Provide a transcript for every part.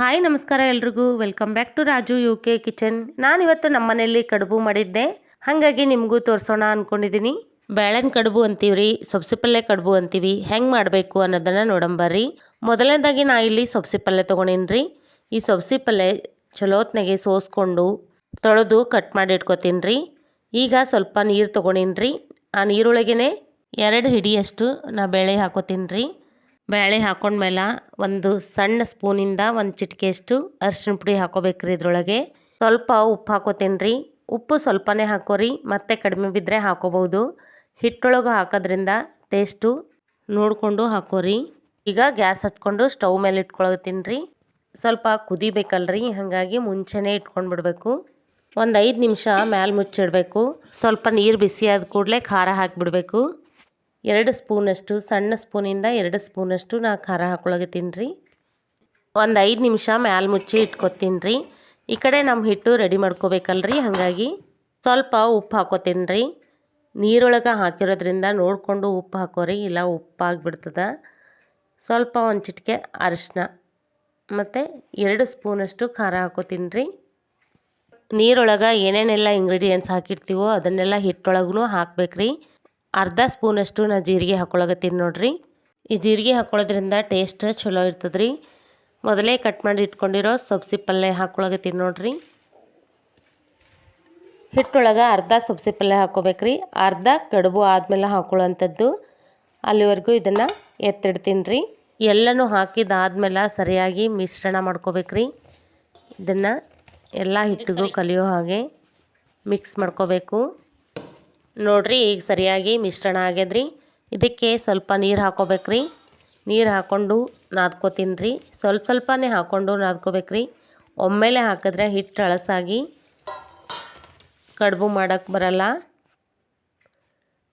Hi, ನಮಸ್ಕಾರ ಎಲ್ರಿಗೂ. Welcome back to Raju U K kitchen ನಾನಿವತ್ತು ನಮ್ಮ ಮನೆಯಲ್ಲಿ ಕಡುಬು ಮಾಡಿದ್ದೆ. ಹಾಗಾಗಿ ನಿಮಗೂ ತೋರಿಸೋಣ ಅಂದ್ಕೊಂಡಿದ್ದೀನಿ ಬೇಳೆನ ಕಡುಬು ಅಂತೀವ್ರಿ ಸೊಪ್ಸಿ ಪಲ್ಯ ಕಡುಬು ಅಂತೀವಿ. ಹೆಂಗೆ ಮಾಡಬೇಕು ಅನ್ನೋದನ್ನು ನೋಡಂಬರ್ರಿ ಮೊದಲನೇದಾಗಿ ನಾ ಇಲ್ಲಿ ಸೊಪ್ಸಿ ಪಲ್ಯ ತೊಗೊಂಡಿನ್ರಿ. ಈ ಸೊಪ್ಸಿ ಪಲ್ಯ ಚಲೋತ್ನಾಗೆ ಸೋಸ್ಕೊಂಡು ತೊಳೆದು ಕಟ್ ಮಾಡಿ ಇಟ್ಕೊತೀನಿ ರೀ ಈಗ ಸ್ವಲ್ಪ ನೀರು ತೊಗೊಂಡಿನ್ರಿ. ಆ ನೀರೊಳಗೇ ಎರಡು ಹಿಡಿಯಷ್ಟು ನಾ ಬೇಳೆ ಹಾಕೋತೀನಿ ರೀ ಬೇಳೆ ಹಾಕೊಂಡ್ಮೇಲೆ ಒಂದು ಸಣ್ಣ ಸ್ಪೂನಿಂದ ಒಂದು ಚಿಟಿಕೆಯಷ್ಟು ಅರಿಶಿಣ ಪುಡಿ ಹಾಕೋಬೇಕ್ರಿ ಇದ್ರೊಳಗೆ. ಸ್ವಲ್ಪ ಉಪ್ಪು ಹಾಕೋತೀನಿ ರೀ. ಉಪ್ಪು ಸ್ವಲ್ಪನೇ ಹಾಕೋರಿ, ಮತ್ತೆ ಕಡಿಮೆ ಬಿದ್ದರೆ ಹಾಕೋಬಹುದು. ಹಿಟ್ಟೊಳಗೆ ಹಾಕೋದ್ರಿಂದ ಟೇಸ್ಟು ನೋಡಿಕೊಂಡು ಹಾಕೋರಿ. ಈಗ ಗ್ಯಾಸ್ ಹಚ್ಕೊಂಡು ಸ್ಟವ್ ಮೇಲೆ ಇಟ್ಕೊಳತ್ತೀನಿ ರೀ. ಸ್ವಲ್ಪ ಕುದಿಬೇಕಲ್ರಿ, ಹಾಗಾಗಿ ಮುಂಚೆನೇ ಇಟ್ಕೊಂಡು ಬಿಡಬೇಕು. ಒಂದು ಐದು ನಿಮಿಷ ಮ್ಯಾಲೆ ಮುಚ್ಚಿಡಬೇಕು. ಸ್ವಲ್ಪ ನೀರು ಬಿಸಿ ಆದ ಕೂಡಲೇ ಖಾರ ಹಾಕಿಬಿಡ್ಬೇಕು. ಎರಡು ಸ್ಪೂನಷ್ಟು, ಸಣ್ಣ ಸ್ಪೂನಿಂದ ಎರಡು ಸ್ಪೂನಷ್ಟು ನಾ ಖಾರ ಹಾಕೊಳಗತ್ತೀನಿ ರೀ. ಒಂದು ಐದು ನಿಮಿಷ ಮ್ಯಾಲ ಮುಚ್ಚಿ ಇಟ್ಕೊತೀನಿ ರೀ. ಈ ಕಡೆ ನಮ್ಮ ಹಿಟ್ಟು ರೆಡಿ ಮಾಡ್ಕೋಬೇಕಲ್ರಿ ಹಾಗಾಗಿ ಸ್ವಲ್ಪ ಉಪ್ಪು ಹಾಕೋತೀನಿ ರೀ. ನೀರೊಳಗೆ ಹಾಕಿರೋದ್ರಿಂದ ನೋಡಿಕೊಂಡು ಉಪ್ಪು ಹಾಕೋರಿ, ಇಲ್ಲ ಉಪ್ಪಾಗಿಬಿಡ್ತದ. ಸ್ವಲ್ಪ ಒಂದು ಚಿಟಿಕೆ ಅರಿಶಿನ ಮತ್ತು ಎರಡು ಸ್ಪೂನಷ್ಟು ಖಾರ ಹಾಕೋತೀನಿ ರೀ. ನೀರೊಳಗೆ ಏನೇನೆಲ್ಲ ಇಂಗ್ರೀಡಿಯೆಂಟ್ಸ್ ಹಾಕಿರ್ತೀವೋ ಅದನ್ನೆಲ್ಲ ಹಿಟ್ಟೊಳಗೂ ಹಾಕ್ಬೇಕ್ರಿ. ಅರ್ಧ ಸ್ಪೂನಷ್ಟು ನಾ ಜೀರಿಗೆ ಹಾಕ್ಕೊಳಗತ್ತೀನಿ ನೋಡ್ರಿ. ಈ ಜೀರಿಗೆ ಹಾಕ್ಕೊಳ್ಳೋದ್ರಿಂದ ಟೇಸ್ಟ್ ಚಲೋ ಇರ್ತದೆ ರೀ ಮೊದಲೇ ಕಟ್ ಮಾಡಿ ಇಟ್ಕೊಂಡಿರೋ ಸಬ್ಸಿ ಪಲ್ಯ ಹಾಕ್ಕೊಳಗತ್ತೀನಿ ನೋಡ್ರಿ. ಹಿಟ್ಟೊಳಗೆ ಅರ್ಧ ಸಬ್ಸಿ ಪಲ್ಯ ಹಾಕ್ಕೋಬೇಕ್ರಿ ಅರ್ಧ ಕಡುಬು ಆದಮೇಲೆ ಹಾಕೊಳ್ಳೋಂಥದ್ದು ಅಲ್ಲಿವರೆಗೂ ಇದನ್ನು ಎತ್ತಿಡ್ತೀನಿ ರೀ ಎಲ್ಲನೂ ಹಾಕಿದಾದ್ಮೇಲೆ ಸರಿಯಾಗಿ ಮಿಶ್ರಣ ಮಾಡ್ಕೋಬೇಕ್ರಿ. ಇದನ್ನು ಎಲ್ಲ ಹಿಟ್ಟಿಗೂ ಕಲಿಯೋ ಹಾಗೆ ಮಿಕ್ಸ್ ಮಾಡ್ಕೋಬೇಕು. ನೋಡ್ರಿ, ಈಗ ಸರಿಯಾಗಿ ಮಿಶ್ರಣ ಆಗ್ಯದ್ರಿ. ಇದಕ್ಕೆ ಸ್ವಲ್ಪ ನೀರು ಹಾಕೋಬೇಕ್ರಿ. ನೀರು ಹಾಕ್ಕೊಂಡು ನಾದ್ಕೋತೀನಿ ರೀ ಸ್ವಲ್ಪ ಸ್ವಲ್ಪನೇ ಹಾಕ್ಕೊಂಡು ನಾದ್ಕೋಬೇಕ್ರಿ. ಒಮ್ಮೆಲೆ ಹಾಕಿದ್ರೆ ಹಿಟ್ಟು ಹಳಸಾಗಿ ಕಡುಬು ಮಾಡೋಕ್ಕೆ ಬರಲ್ಲ.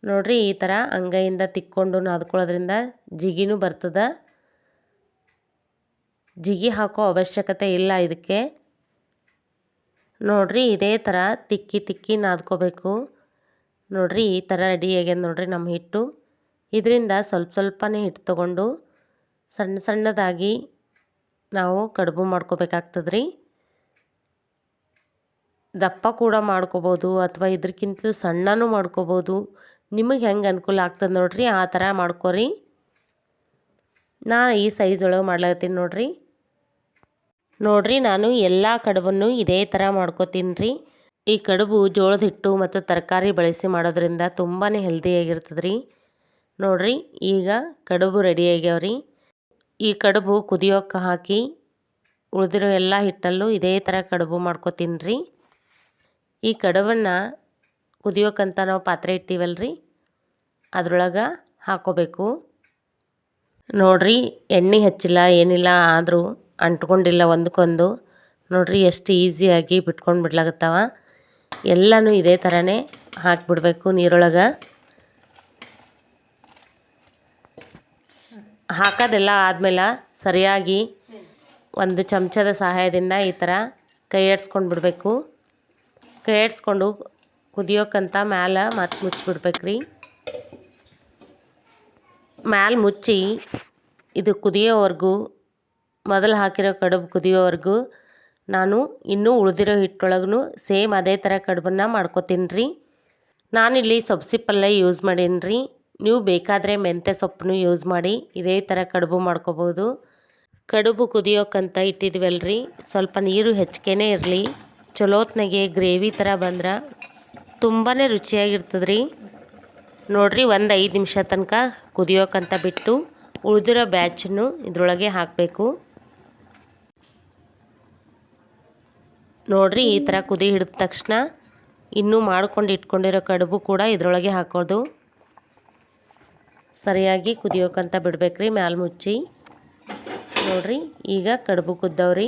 ನೋಡ್ರಿ, ಈ ಥರ ಅಂಗೈಯಿಂದ ತಿಕ್ಕೊಂಡು ನಾದ್ಕೊಳ್ಳೋದ್ರಿಂದ ಜಿಗಿನೂ ಬರ್ತದೆ. ಜಿಗಿ ಹಾಕೋ ಅವಶ್ಯಕತೆ ಇಲ್ಲ ಇದಕ್ಕೆ. ನೋಡ್ರಿ, ಇದೇ ಥರ ತಿಕ್ಕಿ ತಿಕ್ಕಿ ನಾದ್ಕೋಬೇಕು. ನೋಡ್ರಿ ಈ ಥರ ರೆಡಿ ಆಗ್ಯದ ನೋಡ್ರಿ ನಮ್ಮ ಹಿಟ್ಟು. ಇದರಿಂದ ಸ್ವಲ್ಪ ಸ್ವಲ್ಪನೇ ಹಿಟ್ಟು ತೊಗೊಂಡು ಸಣ್ಣ ಸಣ್ಣದಾಗಿ ನಾವು ಕಡುಬು ಮಾಡ್ಕೋಬೇಕಾಗ್ತದೆ ರೀ ದಪ್ಪ ಕೂಡ ಮಾಡ್ಕೋಬೋದು ಅಥವಾ ಇದ್ರಕ್ಕಿಂತಲೂ ಸಣ್ಣನೂ ಮಾಡ್ಕೋಬೋದು. ನಿಮಗೆ ಹೆಂಗೆ ಅನುಕೂಲ ಆಗ್ತದೆ ನೋಡ್ರಿ ಆ ಥರ ಮಾಡ್ಕೊರಿ. ನಾನು ಈ ಸೈಜ್ ಒಳಗೆ ಮಾಡ್ಲತ್ತೀನಿ ನೋಡ್ರಿ. ನೋಡ್ರಿ ನಾನು ಎಲ್ಲ ಕಡುಬನ್ನು ಇದೇ ಥರ ಮಾಡ್ಕೋತೀನಿ ರೀ ಈ ಕಡುಬು ಜೋಳದ ಹಿಟ್ಟು ಮತ್ತು ತರಕಾರಿ ಬಳಸಿ ಮಾಡೋದ್ರಿಂದ ತುಂಬಾ ಹೆಲ್ದಿಯಾಗಿರ್ತದೆ ರೀ ನೋಡಿರಿ, ಈಗ ಕಡುಬು ರೆಡಿ ಆಗ್ಯಾವ್ರಿ. ಈ ಕಡುಬು ಕುದಿಯೋಕೆ ಹಾಕಿ ಉಳಿದಿರೋ ಎಲ್ಲ ಹಿಟ್ಟಲ್ಲೂ ಇದೇ ಥರ ಕಡುಬು ಮಾಡ್ಕೊತೀನಿ ರೀ ಈ ಕಡುಬನ್ನು ಕುದಿಯೋಕ್ಕಂತ ನಾವು ಪಾತ್ರೆ ಇಟ್ಟೀವಲ್ಲ ರೀ ಅದರೊಳಗೆ ಹಾಕೋಬೇಕು. ನೋಡ್ರಿ, ಎಣ್ಣೆ ಹಚ್ಚಿಲ್ಲ, ಏನಿಲ್ಲ ಆದರೂ ಅಂಟ್ಕೊಂಡಿಲ್ಲ ಒಂದಕ್ಕೊಂದು ನೋಡ್ರಿ, ಎಷ್ಟು ಈಸಿಯಾಗಿ ಬಿಟ್ಕೊಂಡು ಬಿಡ್ಲಾಗತ್ತವ. ಎಲ್ಲನೂ ಇದೇ ಥರನೇ ಹಾಕಿಬಿಡ್ಬೇಕು ನೀರೊಳಗೆ. ಹಾಕೋದೆಲ್ಲ ಆದಮೇಲೆ ಸರಿಯಾಗಿ ಒಂದು ಚಮಚದ ಸಹಾಯದಿಂದ ಈ ಥರ ಕೈ ಆಡಿಸ್ಕೊಂಡು ಬಿಡಬೇಕು ಕೈ ಆಡಿಸ್ಕೊಂಡು ಕುದಿಯೋಕ್ಕಂತ ಮ್ಯಾಲೆ ಮತ್ತೆ ಮುಚ್ಚಿಬಿಡ್ಬೇಕು ರೀ ಮ್ಯಾಲೆ ಮುಚ್ಚಿ ಇದು ಕುದಿಯೋವರೆಗೂ, ಮೊದಲು ಹಾಕಿರೋ ಕಡುಬು ಕುದಿಯೋವರೆಗೂ ನಾನು ಇನ್ನೂ ಉಳಿದಿರೋ ಹಿಟ್ಟೊಳಗೂ ಸೇಮ್ ಅದೇ ಥರ ಕಡುಬನ್ನು ಮಾಡ್ಕೊತೀನಿ ರೀ ನಾನಿಲ್ಲಿ ಸೊಪ್ಸಿ ಪಲ್ಯ ಯೂಸ್ ಮಾಡೀನಿ ರೀ ನೀವು ಬೇಕಾದರೆ ಮೆಂತ್ಯ ಸೊಪ್ಪನ್ನು ಯೂಸ್ ಮಾಡಿ ಇದೇ ಥರ ಕಡುಬು ಮಾಡ್ಕೋಬೋದು. ಕಡುಬು ಕುದಿಯೋಕ್ಕಂತ ಇಟ್ಟಿದ್ವಲ್ರಿ. ಸ್ವಲ್ಪ ನೀರು ಹೆಚ್ಚಿಗೆನೇ ಇರಲಿ. ಚಲೋತ್ನಾಗೆ ಗ್ರೇವಿ ಥರ ಬಂದ್ರೆ ತುಂಬಾ ರುಚಿಯಾಗಿರ್ತದೆ ರೀ ನೋಡಿರಿ ಒಂದು ಐದು ನಿಮಿಷ ತನಕ ಕುದಿಯೋಕ್ಕಂತ ಬಿಟ್ಟು ಉಳಿದಿರೋ ಬ್ಯಾಚನ್ನು ಇದರೊಳಗೆ ಹಾಕಬೇಕು. ನೋಡಿರಿ ಈ ಥರ ಕುದಿ ಹಿಡಿದ ತಕ್ಷಣ ಇನ್ನೂ ಮಾಡ್ಕೊಂಡು ಇಟ್ಕೊಂಡಿರೋ ಕಡುಬು ಕೂಡ ಇದರೊಳಗೆ ಹಾಕೋದು. ಸರಿಯಾಗಿ ಕುದಿಯೋಕ್ಕಂತ ಬಿಡ್ಬೇಕ್ರಿ ಮ್ಯಾಲ ಮುಚ್ಚಿ. ನೋಡಿರಿ, ಈಗ ಕಡುಬು ಕುದ್ದವ್ರಿ.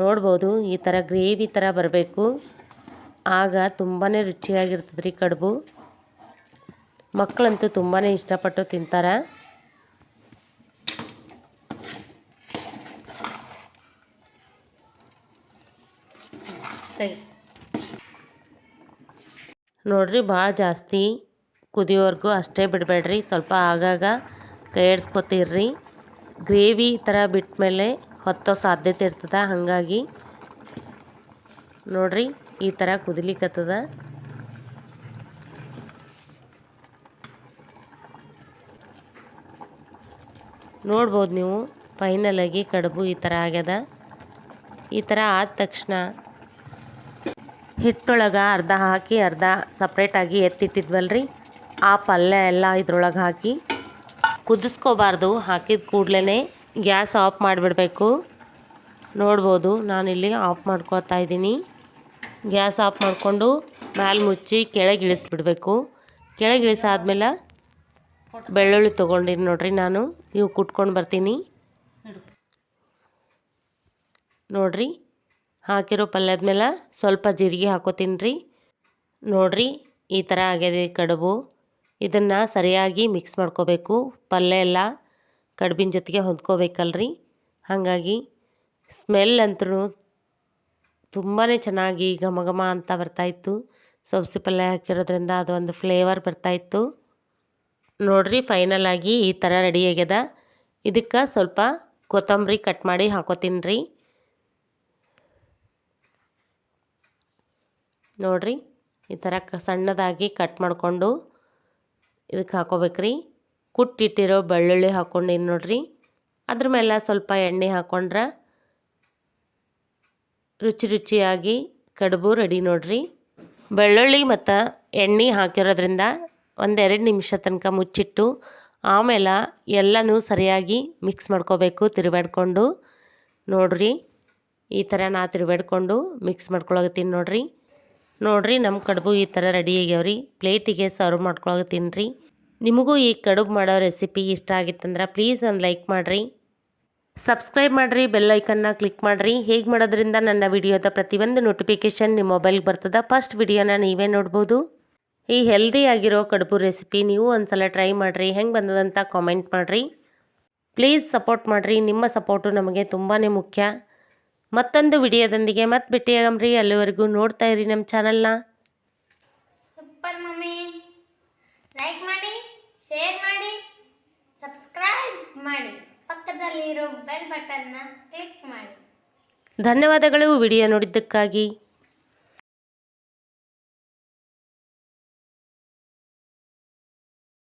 ನೋಡ್ಬೋದು, ಈ ಥರ ಗ್ರೇವಿ ಥರ ಬರಬೇಕು. ಆಗ ತುಂಬಾ ರುಚಿಯಾಗಿರ್ತದ್ರಿ ಕಡುಬು. ಮಕ್ಕಳಂತೂ ತುಂಬಾ ಇಷ್ಟಪಟ್ಟು ತಿಂತಾರೆ. ನೋಡ್ರಿ, ಭಾಳ ಜಾಸ್ತಿ ಕುದಿಯೋವರೆಗೂ ಅಷ್ಟೇ ಬಿಡಬೇಡ್ರಿ. ಸ್ವಲ್ಪ ಆಗಾಗ ಕೈ ಗ್ರೇವಿ ಗ್ರೇವಿ ಥರ ಬಿಟ್ಟ ಮೇಲೆ ಹೊತ್ತೋ ಸಾಧ್ಯತೆ ಇರ್ತದೆ, ಹಾಗಾಗಿ ನೋಡ್ರಿ, ಈ ಥರ ಕುದಿಲಿಕ್ಕತ್ತದ ನೋಡ್ಬೋದು ನೀವು ಫೈನಲಾಗಿ ಕಡುಬು ಈ ಥರ ಆಗ್ಯದ. ಈ ಥರ ಆದ ತಕ್ಷಣ ಹಿಟ್ಟೊಳಗೆ ಅರ್ಧ ಹಾಕಿ, ಅರ್ಧ ಸಪ್ರೇಟಾಗಿ ಎತ್ತಿಟ್ಟಿದ್ವಲ್ರಿ? ಆ ಪಲ್ಯ ಎಲ್ಲ ಇದ್ರೊಳಗೆ ಹಾಕಿ ಕುದಿಸ್ಕೋಬಾರ್ದು. ಹಾಕಿದ ಕೂಡಲೇ ಗ್ಯಾಸ್ ಆಫ್ ಮಾಡಿಬಿಡ್ಬೇಕು. ನೋಡ್ಬೋದು ನಾನಿಲ್ಲಿ ಆಫ್ ಮಾಡ್ಕೊಳ್ತಾ ಇದ್ದೀನಿ. ಗ್ಯಾಸ್ ಆಫ್ ಮಾಡಿಕೊಂಡು ಮ್ಯಾಲೆ ಮುಚ್ಚಿ ಕೆಳಗೆ ಇಳಿಸ್ಬಿಡಬೇಕು. ಕೆಳಗೆ ಇಳಿಸಾದ್ಮೇಲೆ ಬೆಳ್ಳುಳ್ಳಿ ತೊಗೊಂಡಿನಿ ನೋಡ್ರಿ ನಾನು. ಇವು ಕುಟ್ಕೊಂಡು ಬರ್ತೀನಿ. ನೋಡ್ರಿ ಹಾಕಿರೋ ಪಲ್ಯದ ಮೇಲೆ ಸ್ವಲ್ಪ ಜೀರಿಗೆ ಹಾಕೋತೀನಿ ರೀ. ನೋಡಿರಿ, ಈ ಥರ ಆಗ್ಯದ ಕಡುಬು. ಇದನ್ನು ಸರಿಯಾಗಿ ಮಿಕ್ಸ್ ಮಾಡ್ಕೋಬೇಕು. ಪಲ್ಯ ಎಲ್ಲ ಕಡುಬಿನ ಜೊತೆಗೆ ಹೊಂದ್ಕೋಬೇಕಲ್ರಿ. ಹಾಗಾಗಿ ಸ್ಮೆಲ್ ಅಂತೂ ತುಂಬಾ ಚೆನ್ನಾಗಿ ಘಮ ಘಮ ಅಂತ ಬರ್ತಾಯಿತ್ತು ಸೊಪ್ಸಿ ಪಲ್ಯ ಹಾಕಿರೋದ್ರಿಂದ ಅದೊಂದು ಫ್ಲೇವರ್ ಬರ್ತಾಯಿತ್ತು ನೋಡಿರಿ ಫೈನಲ್ ಆಗಿ ಈ ಥರ ರೆಡಿ ಆಗ್ಯದ. ಇದಕ್ಕೆ ಸ್ವಲ್ಪ ಕೊತ್ತಂಬರಿ ಕಟ್ ಮಾಡಿ ಹಾಕೋತೀನಿ ರೀ. ನೋಡ್ರಿ, ಈ ಥರ ಸಣ್ಣದಾಗಿ ಕಟ್ ಮಾಡಿಕೊಂಡು ಇದಕ್ಕೆ ಹಾಕೋಬೇಕ್ರಿ. ಕುಟ್ಟಿಟ್ಟಿರೋ ಬೆಳ್ಳುಳ್ಳಿ ಹಾಕ್ಕೊಂಡಿನಿ ನೋಡ್ರಿ. ಅದ್ರ ಮೇಲೆ ಸ್ವಲ್ಪ ಎಣ್ಣೆ ಹಾಕ್ಕೊಂಡ್ರೆ ರುಚಿ ರುಚಿಯಾಗಿ ಕಡುಬು ರೆಡಿ ನೋಡ್ರಿ. ಬೆಳ್ಳುಳ್ಳಿ ಮತ್ತು ಎಣ್ಣೆ ಹಾಕಿರೋದ್ರಿಂದ ಒಂದೆರಡು ನಿಮಿಷ ತನಕ ಮುಚ್ಚಿಟ್ಟು ಆಮೇಲೆ ಎಲ್ಲನೂ ಸರಿಯಾಗಿ ಮಿಕ್ಸ್ ಮಾಡ್ಕೋಬೇಕು ತಿರುಗಾಡ್ಕೊಂಡು ನೋಡ್ರಿ, ಈ ಥರ ನಾ ತಿರುಗಾಡ್ಕೊಂಡು ಮಿಕ್ಸ್ ಮಾಡ್ಕೊಳಗತ್ತೀನಿ ನೋಡ್ರಿ. ನೋಡ್ರಿ ನಮ್ಮ ಕಡುಬು ಈ ಥರ ರೆಡಿ ಆಗ್ಯಾವ್ರಿ. ಪ್ಲೇಟಿಗೆ ಸರ್ವ್ ಮಾಡ್ಕೊಳಗತ್ತೀನಿ ತಿನ್ನಿರಿ ನಿಮಗೂ ಈ ಕಡುಬು ಮಾಡೋ ರೆಸಿಪಿ ಇಷ್ಟ ಆಗಿತ್ತಂದ್ರೆ ಪ್ಲೀಸ್ ಒಂದು ಲೈಕ್ ಮಾಡಿರಿ. ಸಬ್ಸ್ಕ್ರೈಬ್ ಮಾಡಿರಿ ಬೆಲ್ ಐಕನ್ನ ಕ್ಲಿಕ್ ಮಾಡಿರಿ. ಹೇಗೆ ಮಾಡೋದ್ರಿಂದ ನನ್ನ ವಿಡಿಯೋದ ಪ್ರತಿಯೊಂದು ನೋಟಿಫಿಕೇಷನ್ ನಿಮ್ಮ ಮೊಬೈಲ್ಗೆ ಬರ್ತದೆ? ಫಸ್ಟ್ ವಿಡಿಯೋನ ನೀವೇ ನೋಡ್ಬೋದು. ಈ ಹೆಲ್ದಿ ಆಗಿರೋ ಕಡುಬು ರೆಸಿಪಿ ನೀವು ಒಂದ್ಸಲ ಟ್ರೈ ಮಾಡಿರಿ. ಹೆಂಗೆ ಬಂದದಂತ ಕಾಮೆಂಟ್ ಮಾಡಿರಿ. ಪ್ಲೀಸ್ ಸಪೋರ್ಟ್ ಮಾಡಿರಿ. ನಿಮ್ಮ ಸಪೋರ್ಟು ನಮಗೆ ತುಂಬಾ ಮುಖ್ಯ. ಮತ್ತೊಂದು ವಿಡಿಯೋದೊಂದಿಗೆ ಮತ್ತೆ ಭೇಟಿಯಾಗಮ್ರಿ. ಅಲ್ಲಿವರೆಗೂ ನೋಡ್ತಾ ಇರಿ ನಮ್ಮ ಚಾನಲ್ನ. Super mummy. ಲೈಕ್ ಮಾಡಿ ಶೇರ್ ಮಾಡಿ ಸಬ್ಸ್ಕ್ರೈಬ್ ಮಾಡಿ. ಪಕ್ಕದಲ್ಲಿರೋ ಬೆಲ್ ಬಟನ್ನ ಕ್ಲಿಕ್ ಮಾಡಿ. ಧನ್ಯವಾದಗಳು ವಿಡಿಯೋ ನೋಡಿದ್ದಕ್ಕಾಗಿ.